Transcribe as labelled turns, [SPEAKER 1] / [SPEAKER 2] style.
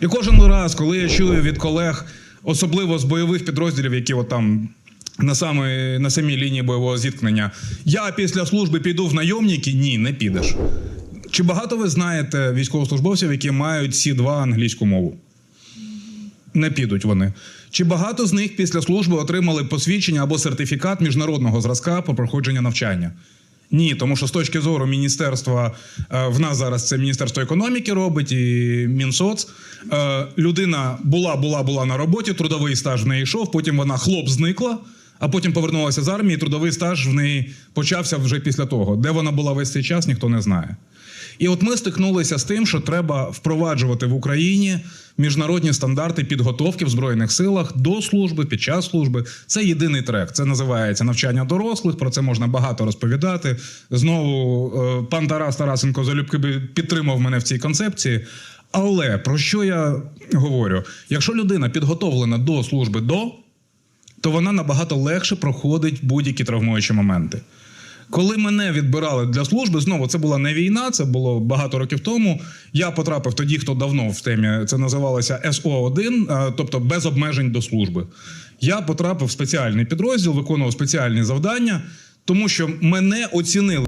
[SPEAKER 1] І кожен раз, коли я чую від колег, особливо з бойових підрозділів, які от там. На самій, на самій лінії бойового зіткнення. Я після служби піду в найомники? Ні, не підеш. Чи багато ви знаєте військовослужбовців, які мають Сі2 англійську мову? Не підуть вони. Чи багато з них після служби отримали посвідчення або сертифікат міжнародного зразка по проходження навчання? Ні, тому що з точки зору міністерства е, в нас зараз це міністерство економіки робить і Мінсоц. Е, Людина була, була, була на роботі, трудовий стаж в неї йшов, потім вона хлоп зникла, а потім повернулася з армії. Трудовий стаж в неї почався вже після того. Де вона була весь цей час, ніхто не знає. І от ми стикнулися з тим, що треба впроваджувати в Україні міжнародні стандарти підготовки в збройних силах до служби під час служби. Це єдиний трек. Це називається навчання дорослих. Про це можна багато розповідати. Знову е, пан Тарас Тарасенко залюбки би підтримав мене в цій концепції. Але про що я говорю? Якщо людина підготовлена до служби до, то вона набагато легше проходить будь-які травмуючі моменти. Коли мене відбирали для служби, знову це була не війна, це було багато років тому. Я потрапив тоді, хто давно в темі. Це називалося СО1, е, тобто без обмежень до служби. Я потрапив в спеціальний підрозділ, виконував спеціальні завдання, тому що мене оцінили.